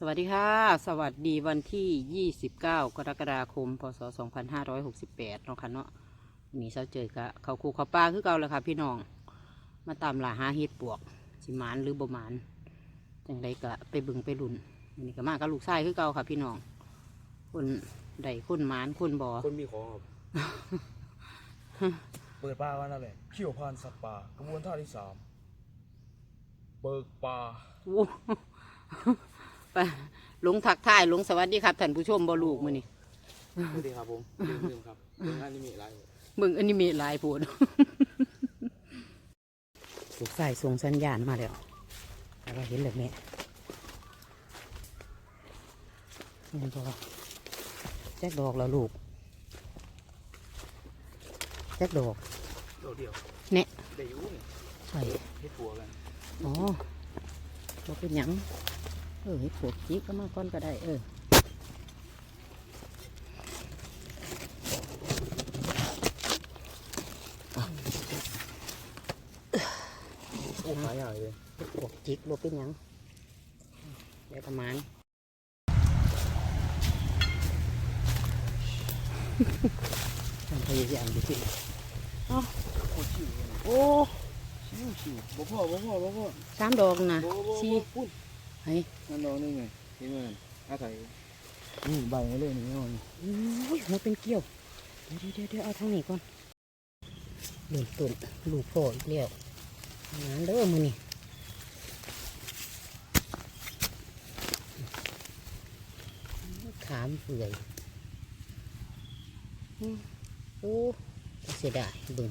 สวัสดีค่ะ สวัสดีวันที่ 29 กรกฎาคม พศ 2568เนาะค่ะเนาะวันนี้เช้าเจอกะเขาคูเขาปลาคือเก่าเลยค่ะพี่น้อง มาตามล่าหาเห็ดปวก สิหมานหรือบ่หมานจังใดกะไปบึงไปลุนวันนี้ก็มากับลูกชายคือเก่าค่ะพี่น้อง คนใดคนหมานคนบ่อคนมีของครับ เปิดปลาวันนั่นแหละเขี่ยวพานสัตว์ป่ากระบวนท่าที่สามเบิกปลาโอ้ ไปลงทักทายลงสวัสดีครับท่านผู้ชมบ่ลูกมื้อนี้สวัสดีครับผมลืมลืมครับเรื่องอันนี้มีอะไรเบิ่งอนิเมะหลายโพดลูกชายส่งสัญญาณมาแล้วแต่ว่าเห็นแล้วแม่เห็นบ่แจ็คดอกแล้วลูกแจ็คดอกเดี๋ยวเดียวเนี่ยได้อยุ่งใช่เฮ็ดปัวกันอ๋อบ่เป็นหยัง เออให้ปวกจิกก็มาก่อนก็ได้ เออโอ้หายใหญ่เลยห้ปวกจิกบ่เป็นยังเดี๋ยวประมาณทำพยายามดูสิโอ้ชิวเลยโอ้ชิวชิวบ่พ่อบ่พ่อบ่พ่อสามดอกนะสี่ เฮ้ยนั่นดอกนึงไงเห็นไหมนั่นอาศัยนี่ใบเลยนี่นอนอุ้ยมันเป็นเกี่ยว เดี๋ยวเดี๋ยวเดี๋ยวเอาทางนี้ก่อนเริ่มต้นลูกพ่ออีกแล้วงานเด้อมือนี่ขามเปื่อยอืมโอ้เสียดายเบิ่ง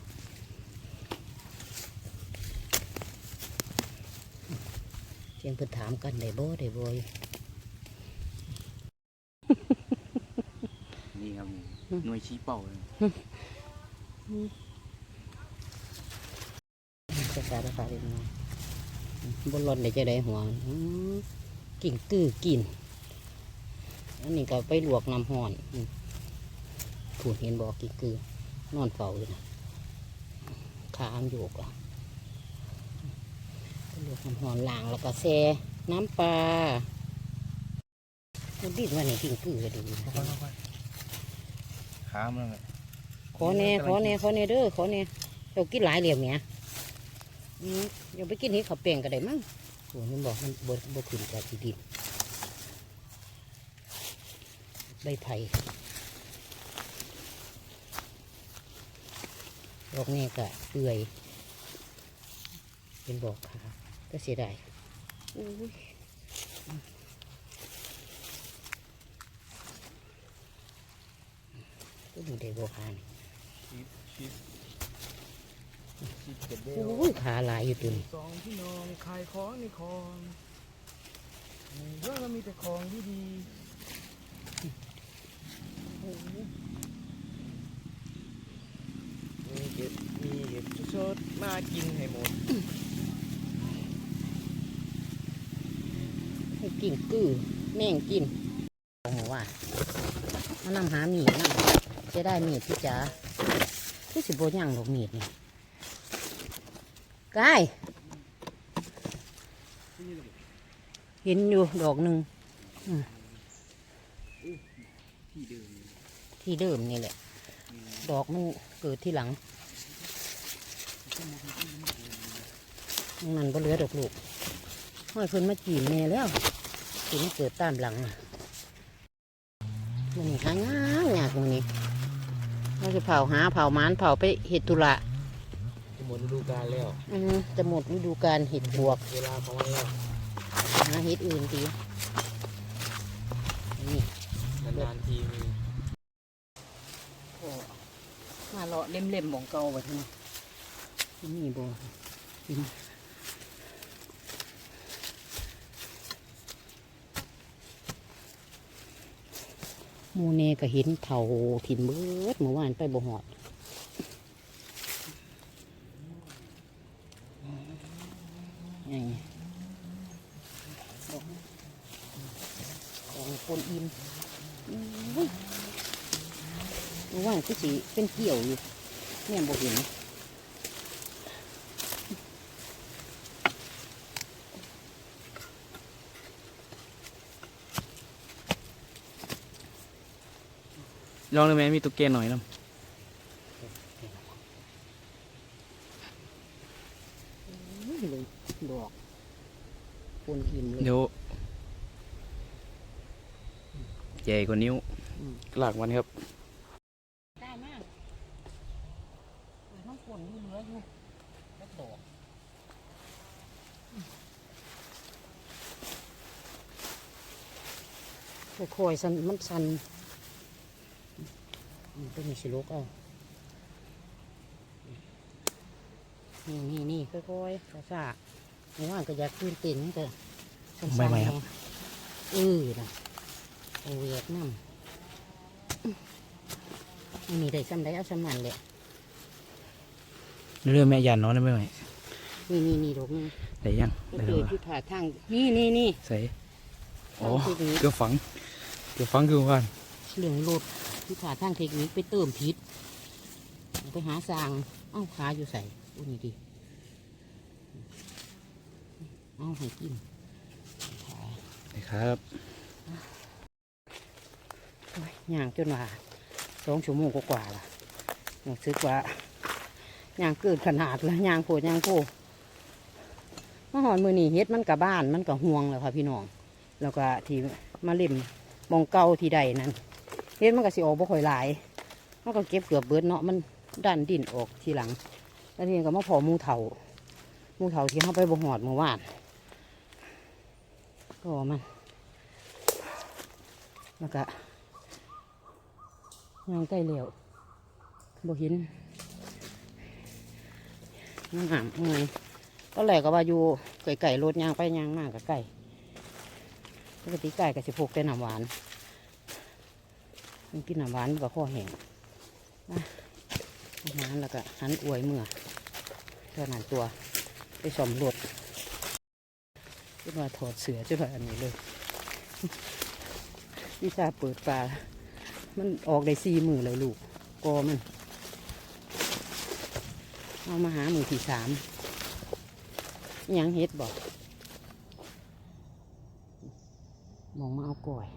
เพียงเพิ่นถามกันได้บ่ได้บ่อยู่นี่ครับอืมหน่วยชี้เป่าเลยจะสารพัดเลยนะบนรถเดี๋ยวจะได้หัวอืมกิ่งตื้อกินอันนี้ก็ไปลวกน้ำห่อนอืมผูดเห็นบอกกิ่งกือนอนเฝ้าอยู่นะขาอันโยกอะ ไปลวกน้ำห่อนล้างแล้วก็แช่น้ำปลามันดิ้นว่านี่กิ่งกือก็ดีนะค่อยๆค่อยๆขามันเลยขอแน่ขอแน่ขอแน่เด้อขอแน่เรากินหลายเหลี่ยมเนี่ยอืมอย่าไปกินเห็ดข้าวแป้งก็ได้มั้งโอ้มันบอกมันบดบดขึ้นจากที่ดินใบไผ่ดอกนี้ก็เปื่อย เป็นบอกขา ก็เสียดายก็ดูได้บอกขานี่อุ้ยขาลายอยู่ตัวนี้สองพี่น้องขายของในคลองเรื่องเรามีแต่ของที่ดีมีเห็ดมีเห็ดสดๆมากินให้หมด ให้ กินกือแม่งกินโอ้โหว่ามานำหามีดนะจะได้มีดพี่จ๋าที่สิบโบย่างดอกมีดนี่กายเห็นอยู่ดอกหนึ่งที่เดิมนี่แหละ ดอกมันเกิดที่หลังมันก็เหลือดอกลูกห้อยเพิ่นมาจีบแม่แล้ว ถึงเกิดตามหลังน่ะมันนี่หางานยากมันนี่เราจะเผาหาเผาหมานเผาไปเห็ดตุระจะหมดฤดูกาลแล้วอืมจะหมดฤดูการเห็ดบวกเวลาของมันแล้วหาเห็ดอื่นดีนี่นานๆทีมีมาเลาะเล่มๆของเก่าไว้ที่นี่นี่บ่กินห มูเนก็เห็นเผาถิ่นเบิดเมื่อวานไปบ่หอดยังไงของคนอินอุ้ยเมื่อวานก็สิเป็นเกี่ยวอยู่เนี่ยบ่เห็น ลองเลยไหมมีตุ๊กแกหน่อยนะเลยดอกปูนอิ่มเลยเดี๋ยวใหญ่กว่านิ้วอืมหลากมันครับได้มากน้องฝนอยู่เหลืออยู่แล้วดอกค่อยๆสันมันสัน มันเป็นสิลูกเอานี่นี่นี่ค่อยๆช้าช้าๆหนูว่าก็อยากขึ้นเต็นแต่สั้นๆไม่ไหวครับแน่เออนะโอ้ยกน้ำไม่มีได้ซ้ำได้เอาซ้ำนั่นแหละเรื่องแม่ยันเนาะได้ไหมไหมนี่นี่นี่ดอกนี่ได้ยังก็ได้คือแล้วที่ผ่าทางนี่นี่นี่ ใส่อ๋อทางเทคนิคเกือบฝัง เกือบฝังคือว่าเหลืองรถ ที่ผ่าทางเทคนิคไปเติมพิษไปหาสร้างเอ้าขาอยู่ใส่อุ้นี่ดิเอ้าให้กินขาครับโอ้ยย่างจนว่าสองชั่วโมงกว่าๆล่ะรู้สึกว่าย่างเกินขนาดแล้วย่างโผดย่างโผมาหอนมือนี่เฮ็ดมันกับบ้านมันกับห่วงแล้วค่ะพี่น้อง แล้วก็ที่มาเล่มหมองเก่าที่ใดนั้น เฮ็ดมันก็สิออกบ่ค่อยหลายมันก็เก็บเกือบเบิดเนาะมันดันดินออกทีหลัง แล้วทีนี้ก็มาพอมูเถามูเถาที่เข้าไปบ่หอดเมื่อวานก็มันแล้วก็ยังใกล้เหลวบ่ห็นยังหามเมื่อยก็แหลกก็ว่าอยู่ไก่ๆรถยางไปยางมากกับไก่ปกติไก่กับสิพกแต่น้ำหวาน มันกินน้ำหวานมันก็ข้อแห้งนะอาหารแล้วก็หันอวยเมื่อเท่านั้นตัวไปสมรถจนว่าถอดเสือจนว่าอันนี้เลยวิชาเปิดปลา มันออกได้สี่มือเลยลูกกอมันเอามาหามือที่สามยังเฮ็ดบอกมองมาเอาก่อย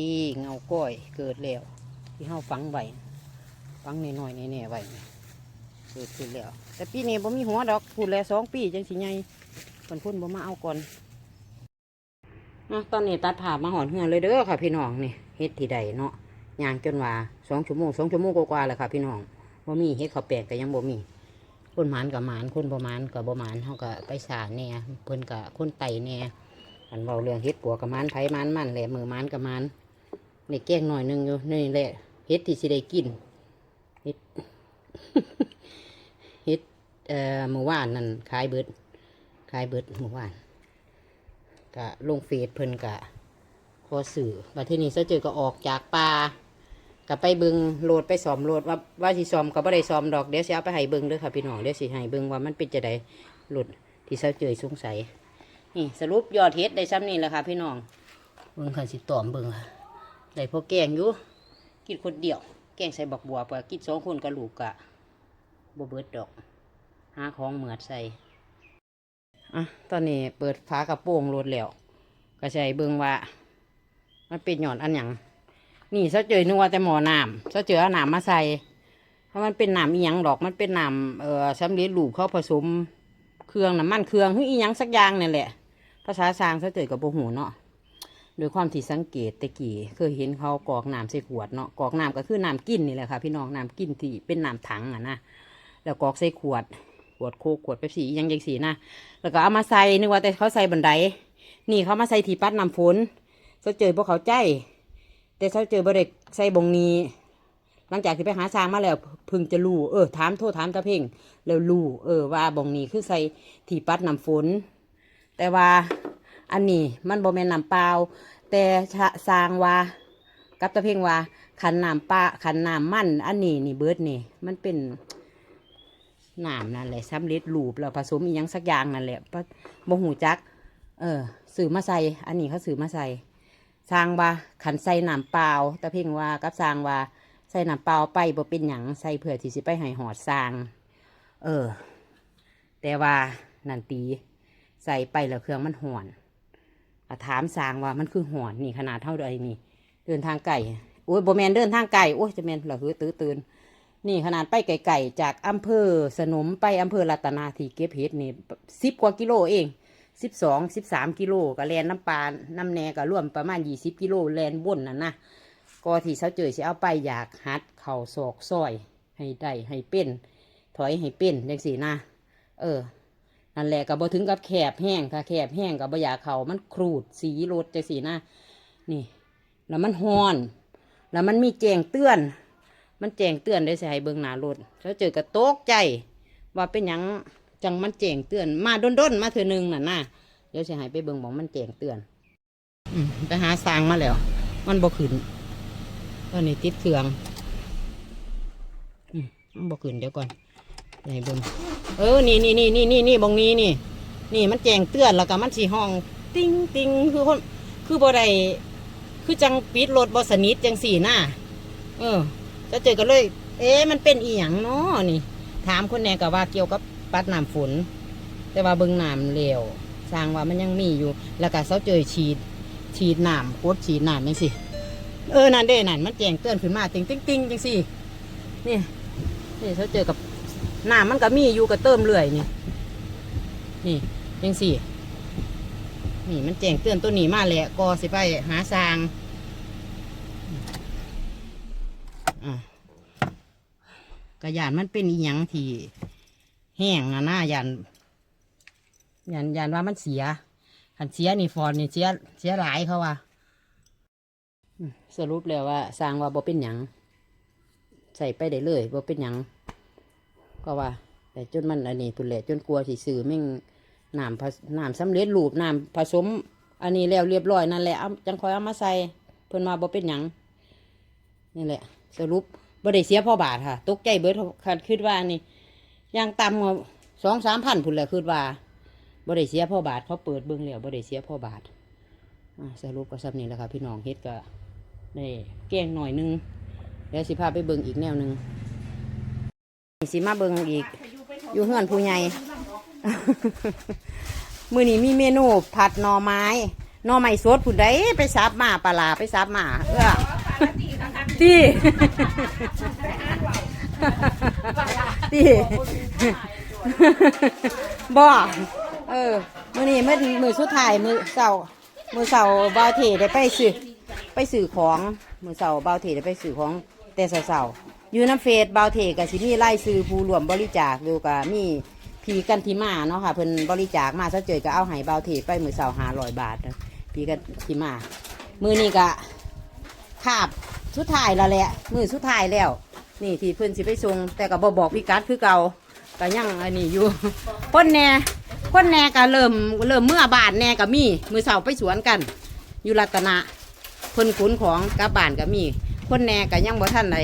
ดีเงาก้อยเกิดแล้วที่เฮาฝังไว้ฝังน้อยๆแน่ๆไว้เกิดขึ้นแล้ว แต่ปีนี้บ่มีหัวดอกพูดแล้วสองปีจังสิไงคนพุ่นบ่มาเอาก่อนอะตอนนี้ตัดผ่ามาหอนเหือเลยเด้อค่ะพี่น้องนี่เฮ็ดที่ใดเนาะย่างจนว่าสองชั่วโมงสองชั่วโมงกว่าๆแล้วค่ะพี่น้องบ่มีเฮ็ดข้าวแปลงก็ยังบ่มีคนหมานกับหมานคนบ่หมานกับบ่หมานเขาก็ไปสาแน่เพิ่นกับคนไตแน่ อันเบาเรื่องเฮ็ดปัวกับมานไผหมานมันแหละมือมานกับมานนี่แกงหน่อยหนึงอยู่นี่แหละเฮ็ดที่สิได้กินเฮ็ดเฮ็ดเอ่อเมื่อวานนั่นขายเบิดขายเบิดเมื่อวานก็ลงเฟซเพิ่นกะพอสื่อบัดทีนี้ซะเจอก็ออกจากป่าก็ไปเบิงโหลดไปซ้อมโหลดว่าว่าสิซ้อมก็บ่ได้ซ้อมดอกเดี๋ยวสิเอาไปให้เบิงเด้อค่ะพี่น้องเดี๋ยวสิให้เบิงว่ามันเป็นจะไดโหลดที่เซาเจยสงสัย นี่สรุปยอดเฮ็ดได้ซ้ำนี่แหละค่ะพี่น้องเบิงคันสิตอมเบิงค่ะได้พอแกงอยู่กินคนเดียว แกงใส่บักบัวไปกินสองคนกับลูกกะบ่เบิดดอก หาของเหมือดใส่อะตอนนี้เปิดฝากระโปรงโหลดแล้วก็ใส่เบิงว่า มันเป็นหย่อนอันหยังนี่ซะเจอนึกว่าแต่หมอน้ำซะเจอเอาน้ำมาใส่เพราะมันเป็นน้ำอีหยังดอกมันเป็นน้ำเอ่อสำเร็จรูปเขาผสม เครื่องน้ำมันเครื่องหรืออีหยังสักอย่างนี่แหละ ภาษาสร้างซะเจอกับโบหูเนาะโดยความที่สังเกตตะกี้เคยเห็นเขากอกน้ำใส่ขวดเนาะกอกน้ำก็คือน้ำกินนี่แหละค่ะ พี่น้องน้ำกินที่เป็นน้ำถังอะนะแล้วกอกใส่ขวด ขวดโคกขวดเป๊ปซี่ยังยังสีนะแล้วก็เอามาใส่นึกว่าแต่เขาใส่บันไดนี่เขามาใส่ทีปัดน้ำฝนซะเจอพวกเขาใจ แต่เขาเจอบริกใส่บงนี้หลังจากที่ไปหาสร้างมาแล้วพึงจะรู้เออถามโทษถามตาเพ่งแล้วรู้เออว่าบองนี้คือใส่ที่ปัดน้ำฝน แต่ว่าอันนี้มันบ่แม่นน้ำเปล่าแต่ชะสร้างว่ากับตาเพ่งว่า ขันน้ำปลาขันน้ำมัน อันนี้นี่เบิร์ดนี่ มันเป็นน้ำนั่นแหละสำเร็จรูปแล้วผสมอีหยังสักอย่างนั่นแหละปะบ่หูจัก เออสื่อมาใส่อันนี้เขาสื่อมาใส่สร้างว่าขันใส่น้ำเปล่าต่เพ่งว่ากับสร้างว่าใส่น้ำเปล่าไปบ่เป็นหยังใส่เผื่อที่สิไปให้หอดสร้าง เออ แต่ว่านันตี ใส่ไปแล้วเครื่องมันห่อนอถามสางว่ามันคือห่อนนี่ขนาดเท่าใดนี่ เดินทางไกลโอ้ยบแมนเดินทางไกลโอ้ยจะแมนเหรอคือตื้อตื่นนี่ขนาดไปไกลๆจากอำเภอสนมไปอำเภอรัตนาทีเก็บเห็ดนี่สิบกว่ากิโลเองสิบสองสิบสามกิโลก็แลนน้ำปลาน้ำแหนก็รวมประมาณยี่สิบกิโลแลนบนน่ะนะก็ที่เขาเจอสิเอาไปอยากหัดเข่าศอกซอย ให้ได้ให้เป็น ถอยให้เป็นจังสี่นะเออ นั่นแหละก็บ่ถึงกับแคบแห้งถ้าแคบแห้งก็บ่อยากเขามันครูดสีรถจังสี่นะนี่แล้วมันฮอน แล้วมันมีแจ้งเตือน มันแจ้งเตือนได้ใส่ให้เบิ่งหน้ารถแล้วเจอกระโตกใจ ว่าเป็นหยังจังมันแจ้งเตือน มาด้นๆมาเถื่อนึงน่ะนะเดี๋ยวสิให้ไปเบิ่งบอกมันแจ้งเตือนอืมไปหาสร้างมาแล้ว มันบ่ขึ้นตอนนี้ติดเครื่องอืมมันบ่ขึ้นเดี๋ยวก่อน ให้เบิ่งเออ นี่นี่นี่นี่นี่นี่บงนี้นี่ นี่มันแจงเตือนแล้วก็มันสีห้อง ติ้งติ้งคือคนคือบ่ได้คือจังปิดรถบ่สนิทจังสี่หน้าเออจะเจอกันเลย เอ๊ะมันเป็นอีหยังเนาะนี่ ถามคนแหน่ก็ว่าเกี่ยวกับปัดน้ำฝน แต่ว่าเบิ่งน้ำเร็วสร้างว่ามันยังมีอยู่ แล้วก็เขาเจอฉีด ฉีดน้ำโคตรฉีดน้ำจังสิเออนั่นเด้นั่นมันแจงเตือนขึ้นมาติ้งติ้งติ้งจังสินี่นี่เขาเจอกับ น้ำมันก็มีอยู่ก็เติมเรื่อยนี่ นี่จังสินี่มันแจ้งเตือนตัวนี้มาแหละก็สิไปหาสร้างอะกระยานมันเป็นอีหยังที่แห้งนะหน้ายานยานยานว่ามันเสียขันเสียนี่ฟอนนี่เสียเสียหลายเขาว่าสรุปแล้วว่าสร้างว่าบ่เป็นหยังใส่ไปได้เลยบ่เป็นหยัง ก็ว่า แต่จนมันอันนี้พุ่นแหละจนกลัวสิซื้อแม่งน้ำผสน้ำสำเร็จรูปน้ำผสม อันนี้แล้วเรียบร้อยนั่นแหละจังคอยเอามาใส่เพิ่นมาบ่เป็นหยังนี่แหละ สรุปบ่ได้เสียพ่อบาทค่ะ ตกใจเบิดคันคิดว่านี่ย่างต่ำว่าสองสามพันพุ่นแหละคิดว่าบ่ได้เสียพ่อบาทเขาเปิดเบิ่งแล้วบ่ได้เสียพ่อบาทอ่าสรุปก็ซ้ำนี้แหละค่ะพี่น้องเฮ็ดก็ได้แกงหน่อยนึงแล้วสิพาไปเบิ่งอีกแนวหนึง สิมาเบิงอีก อยู่เฮือนผู้ใหญ่ มือนี้มีเมนูผัดหน่อไม้หน่อไม้สดผู้ใดไปซับมาปลาร้าไปซับมาเออที่ที่บ่เออมือนี้มือมือสุดท้ายมือเสาร์มือเสาร์บาเทได้ไปซื้อไปซื้อของมือเสาร์บาเทได้ไปซื้อของแต่เสาร์ อยู่น้ำเฟซบ่าวเทก็สิมีไล่ซื้อผู้รวมบริจาคอยู่ก็มีพีกันทิมาเนาะค่ะเพิ่นบริจาคมาซะเจยก็เอาให้บาวเทไปมือเสาร์500บาทพีกันทิมา มือนี้ก็คาบสุดท้ายแล้วแหละมือสุดท้ายแล้ว นี่ที่เพิ่นสิไปส่งแต่ก็บ่บอกพี่กัดคือเก่าก็ยังอันนี้อยู่คนแน่คนแน่ก็เริ่มเริ่มเมื่อบานแน่ก็มี มือเสาไปสวนกัน อยู่รัตนะเพิ่นขุนของกับบานก็มี คนแน่ก็ยังบ่ทันได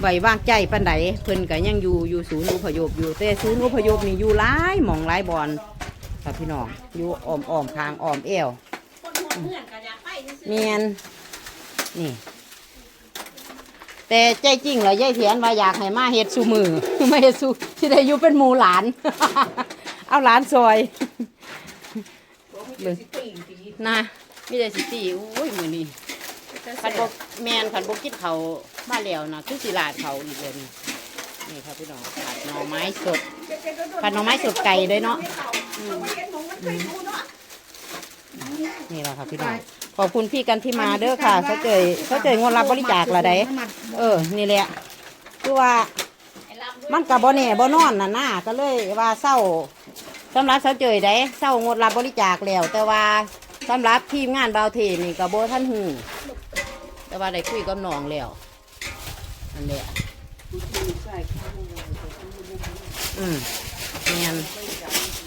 ไว้วางใจปานใดเพิ่นก็ยังอยู่อยู่ศูนย์อพยพอยู่แต่ศูนย์อพยพนี่อยู่หลายหม่องหลายบอนครับพี่น้องอยู่อ้อมอ้อมคางอ้อมเอวเนียนนี่ แต่ใจจริงเหรอยายเถียนว่าอยากให้มาเฮ็ดสูมือ ไม่เฮ็ดสูที่ได้อยู่เป็นหมูหลาน เอาหลานซอยเบิ่งนะมีแต่สิตีโอ้ยมือนี้ ขันบกแมนขันบกกินเขาวมาแล้วนะคือสิลาดเขาอีกเลยนี่นี่ครับพี่น้องผัดหน่อไม้สดผัดหน่อไม้สดไก่ด้วยเนาะนี่แหละครับพี่น้องขอบคุณพี่กันที่มาเด้อค่ะเขาเจยเขาเจยงดรับบริจาคละไดเออ นี่แหละคือว่ามันกับบ่แน่บ่นอนน่ะนะก็เลยว่าเศร้าสำหรับเสาเจยได้เศร้างดรับบริจาคแล้ว แต่ว่าสำหรับทีมงานบาวเทนี่กับโบท่านหู แต่ว่าได้คุยกับน้องแล้วอันเนี้ยอืมเมียน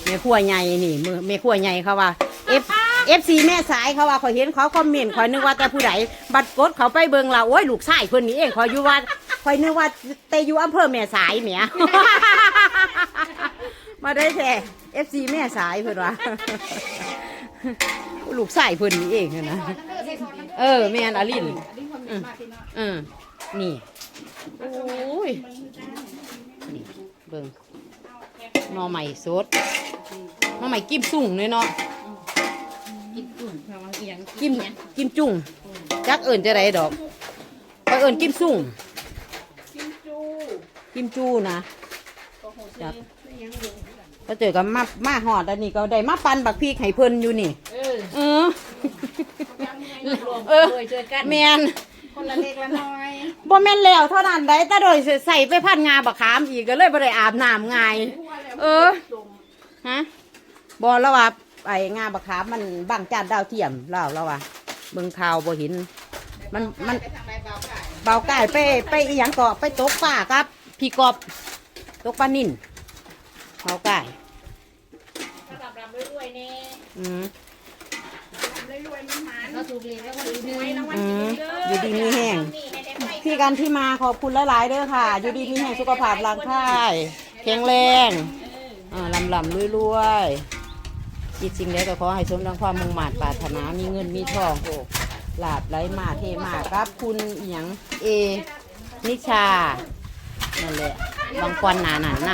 เมียขั้วใหญ่นี่มือเมียขั้วใหญ่เขาว่าเอฟเอฟซีแม่สายเขาว่าขอยเห็นเขาคอมเมนต์ขอยนึกว่าแต่ผู้ใดบัดกดเขาไปเบิงเราโอ้ยลูกชายคนนี้เองขอยอยู่ว่าขอยนึกว่าแต่อยู่อำเภอแม่สายเมียมาได้แท้เอฟซีแม่สายเพิ่นว่าลูกชายเพิ่นนี่เองนะ เออแม่นอลินอืมอืมนี่โอ้ยนี่เบิ่งหน่อใหม่สดหน่อใหม่กิ้มสุ่งเลยเนาะหยังกิมกิมจุ่งจักเอิญจะไรดอกไปเอิญกิมสุ่งกิมจูกิมจูนะก็โหจับไม่หยังอยู่ก็เจอกับมามาหอดอันนี้ก็ได้มาปันบักพีกให้เพิ่นอยู่นี่ เออ เออยังไงรวมเออช่วยช่วยกันแมนคนละเล็กละน้อยบ่แม่นแล้วเท่านั้นได้แต่โดยใส่ไปพันงาบักขามอีกก็เลยบ่ได้อาบน้ำง่ายเออฮะบอแล้วว่าไอ้งาบักขามมันบังจานดาวเทียมแล้วแล้วว่าเบิ่งข่าวบ่เห็นมันมันไปทางไหนเบาไก่เบาไก่ไปไปอีหยังก็ไปตกปลาครับ พี่กอบตกปลานิ่นเบาไก่ถ้าลำลำรวยๆเนี่ยอืม ลำรวยๆมันหมันก็ ถูกเลยแล้วก็ถูกหวยรางวัลอืที่หนึ่งเด้อยู่ดีมีแห้ง พี่กันที่มาขอบคุณหลายๆเด้อค่ะ อยู่ดีมีแห่งสุขภาพร่างกายแข็งแรงอ่าลำลำรวยๆคิดสิ่งใดก็ขอให้สมดังความมุ่งมั่นปรารถนามีเงินมีทองโอ้ลาบไหลมาเทมาครับคุณอีหยังเอ นิชานั่นแหละบางกวนหนาหนานน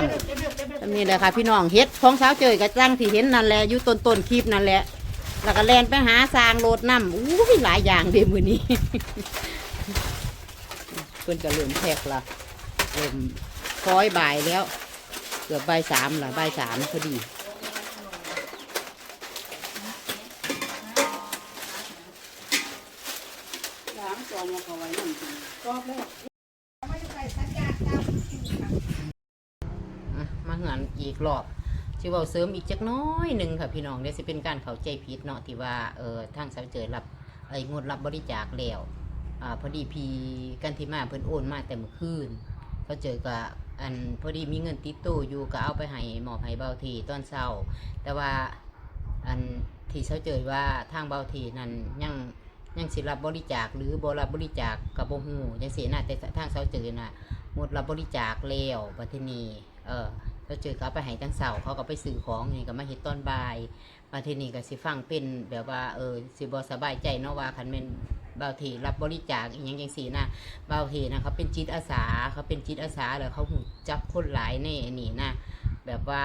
ำนี่แหละค่ะพี่น้องเฮ็ดของสาวเจยกับจังที่เห็นนั่นแหละอยู่ต้นต้นๆคลิปนั่นแหละ แล้วก็แลนไปหาสร้างโลดน้ำอู้ยหลายอย่างเดมือนี้เพิ่นก็เริ่มแทกละเริ่มคอยบ่ายแล้ว เกือบบ่ายสามละบ่ายสามพอดีอะมาเหือนอีกรอบ ชิเว่าเสริมอีกจักน้อยหนึ่งค่ะพี่น้องเดี๋ยวสิเป็นการเข้าใจผิดเนาะที่ว่าเออทางสาวเจอรับไอ้งดรับบริจาคแล้วอ่าพอดีพีกันที่มาเพิ่นโอนมาแต่เมื่อคืนเขาเจอกับอันพอดีมีเงินติดตู้อยู่ก็เอาไปให้หมอบให้เบาทีตอนเช้า แต่ว่าอันที่เขาเจอว่าทางเบาทีนั้นยังยังสิรับบริจาคหรือบรับบริจาคกับบ่ฮู้จังซี่นะแต่ทางเขาเจอน่ะหมดรับบริจาคแล้วบัดทีนี้เออ เราเจอเขาไปให้ตั้งเสาเขาก็ไปซื้อของนี่ก็มาเฮ็ดตอนบ่ายบัดทีนี้ก็สิฟังเป็นแบบว่าเออสิบ่สบายใจเนาะว่าคันแม่นบางทีรับบริจาคอีหยังจังซี่นะบางทีนะเขาเป็นจิตอาสาเขาเป็นจิตอาสาแล้วเขาหูจักคนหลายในอันนี้นะแบบว่า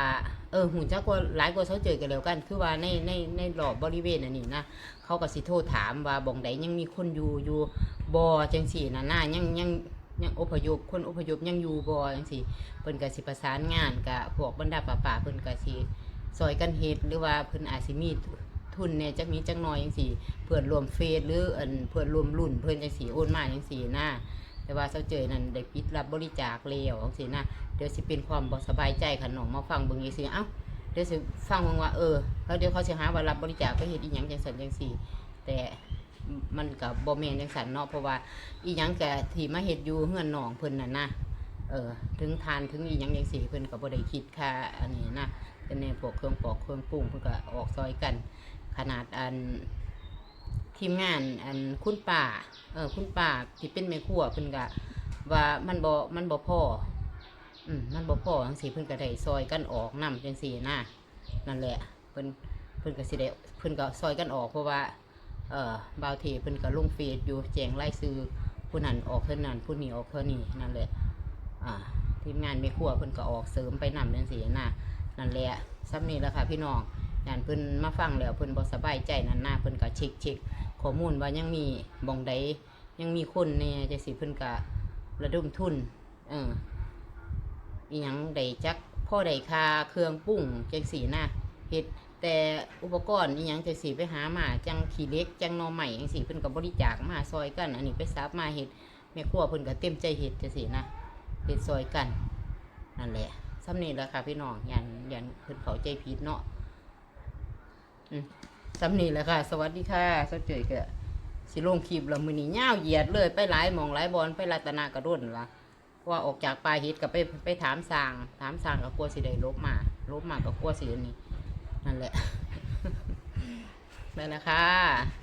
เออหูจักกว่าหลายกว่าเขาเจอกันแล้วกัน คือว่าในในในรอบบริเวณอันนี้นะเขาก็สิโทรถามว่าบ่งใดยังมีคนอยู่อยู่บ่จังซี่นะนะยังยัง ยังอพยพคนอพยพยังอยู่บ่จังซี่เพิ่นก็สิประสานงานกับพวกบรรดาป่าป่าเพิ่นก็สิซอยกันเฮ็ดหรือว่าเพิ่นอาจสิมีทุนแหน่ยจักมีจักน่อยจังซี่เพื่อนรวมเฟซหรืออันเพื่อนรวมรุ่นเพิ่อนจังซี่โอนมาจังซี่นะแต่ว่าเซาเจยนั่นได้ปิดรับบริจาคแล้วจังซี่นะเดี๋ยวสิเป็นความบ่สบายใจคันน้องมาฟังเบิ่งอีกสิเอ้าเดี๋ยวสิฟังเบิ่งว่าเออแล้วเดี๋ยวเขาสิหาว่ารับบริจาคไปเฮ็ดอีหยังจังซั่นจังซี่แต่ มันก็บ่แม่นจังซั่นเนาะเพราะว่าอีหยังแกที่มาเฮ็ดอยู่เฮือนน้องเพิ่นน่ะนะเออถึงทานถึงอีหยังจังซี่เพิ่นก็บ่ได้คิดค่าอันนี้นะแต่ในพวกเครื่องปอกเครื่องปรุงเพิ่นก็ออกซอยกัน ขนาดอันทีมงานอันคุณป้าเออคุณป้าที่เป็นแม่ครัวเพิ่นก็ว่ามันบ่มันบ่พออืมมันบ่พอจังซี่เพิ่นก็ได้ซอยกันออกนํจังซี่นะนั่นแหละเพิ่นเพิ่นก็สิได้เพิ่นก็ซอยกันออกเพราะว่า เอ่อบาวเทเพิ่นก็ลงเฟซอยู่แจ้งรายชื่อผู้นั้นออกเท่านั้นผู้นี้ออกเท่านี้นั่นแหละอ่าทีมงานไม่ครัวเพิ่นก็ออกเสริมไปนำจังซี่นะนั่นแหละซ้ำนี้แหละค่ะพี่น้องย่านเพิ่นมาฟังแล้วเพิ่นบ่สบายใจนั่นหนะเพิ่นก็เช็คเช็คข้อมูลว่ายังมีบ่งใดยังมีคนแน่จังซี่เพิ่นก็ระดมทุนเอออีหยังได้จักพ่อได้ค่าเครื่องปรุงจังซี่นะเฮ็ด แต่อุปกรณ์นี่ยังจะสีไปหามาจังขี้เล็กจังนอใหม่ยังสีเพิ่นก็บบริจาคมาซอยกัน อันนี้ไปซับมาเฮ็ดแม่ครัวเพิ่นก็เต็มใจเฮ็ดจังซี่นะเฮ็ดซอยกันนั่นแหละซ้ำนี้แหละค่ะพี่น้องยันยันเพิ่นเขาใจผิดเนาะอืมซ้ำนี้แหละค่ะ สวัสดีค่ะสวัสดีก็สิลงคลิปแล้วมื้อนี้ยาวเหยียดเลยไปหลายมองหลายบอลไปรัตนากระโดนละว่าออกจากปลายเฮ็ดก็ไปไปถามสางถามสางก็กลัวสิได้ลบมาลบมาก็กลัวสิอันนี้ นั่นแหละนั่นะคะ